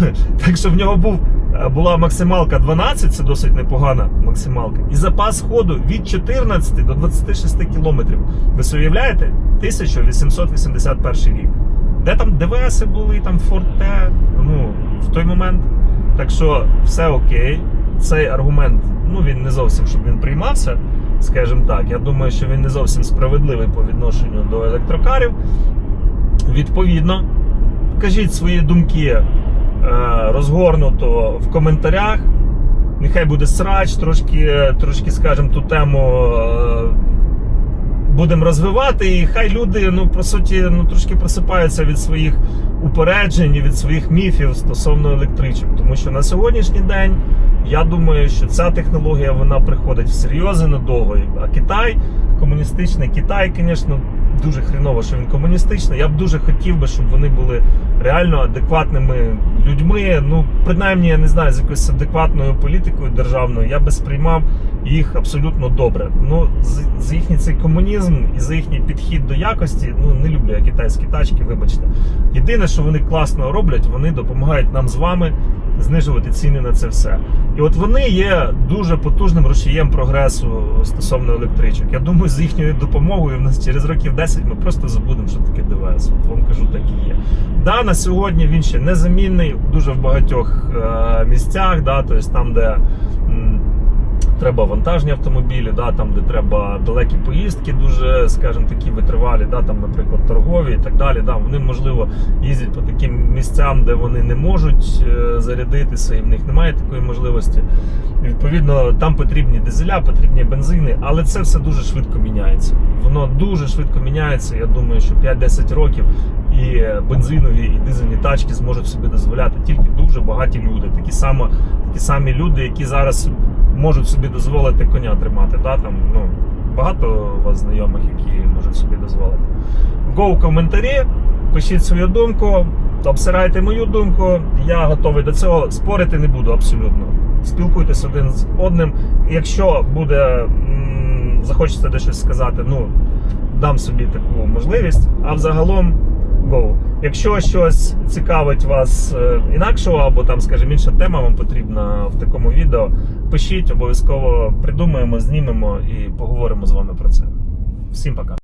Так що в нього був, е, була максималка 12, це досить непогана максималка. І запас ходу від 14 до 26 кілометрів. Ви уявляєте? 1881 рік. Де там ДВС були, там Форте, ну, в той момент. Так що все окей. Цей аргумент, ну він не зовсім щоб він приймався, скажімо так. Я думаю, що він не зовсім справедливий по відношенню до електрокарів. Відповідно, кажіть свої думки розгорнуто в коментарях. Нехай буде срач, трошки, трошки скажімо, ту тему е, будемо розвивати, і хай люди, ну, по суті, ну, трошки просипаються від своїх упереджень, і від своїх міфів стосовно електричок. Тому що на сьогоднішній день я думаю, що ця технологія вона приходить всерйози надовго. А Китай, комуністичний Китай, звісно, дуже хріново, що він комуністичний. Я б дуже хотів би, щоб вони були реально адекватними людьми. Ну, принаймні, я не знаю, з якоюсь адекватною політикою державною, я би сприймав їх абсолютно добре. Ну, з, з їхній цей комунізм і за їхній підхід до якості, ну не люблю я китайські тачки, вибачте. Єдине, що вони класно роблять, вони допомагають нам з вами знижувати ціни на це все. І от вони є дуже потужним рушієм прогресу стосовно електричок. Я думаю, з їхньою допомогою в нас через років 10 ми просто забудемо, що таке ДВС. От вам кажу, так і є. Да, на сьогодні він ще незамінний дуже в багатьох е, місцях, да, тобто там, де. Треба вантажні автомобілі, да, там, де треба далекі поїздки, дуже, скажімо, такі витривалі, да, там, наприклад, торгові і так далі. Да, вони, можливо, їздять по таким місцям, де вони не можуть е, зарядитися, і в них немає такої можливості. Відповідно, там потрібні дизеля, потрібні бензини, але це все дуже швидко міняється. Воно дуже швидко міняється. Я думаю, що 5-10 років і бензинові, і дизельні тачки зможуть собі дозволяти тільки дуже багаті люди. Такі само, такі самі люди, які зараз можуть собі дозволити коня тримати. Да? Там, ну, багато у вас знайомих, які можуть собі дозволити. Го в коментарі, пишіть свою думку, обсирайте мою думку. Я готовий до цього. Спорити не буду абсолютно. Спілкуйтесь один з одним. Якщо буде захочеться де щось сказати, ну дам собі таку можливість. А взагалом go. Якщо щось цікавить вас е, інакшого, або там, скажімо, інша тема вам потрібна в такому відео, пишіть, обов'язково придумаємо, знімемо і поговоримо з вами про це. Всім пока.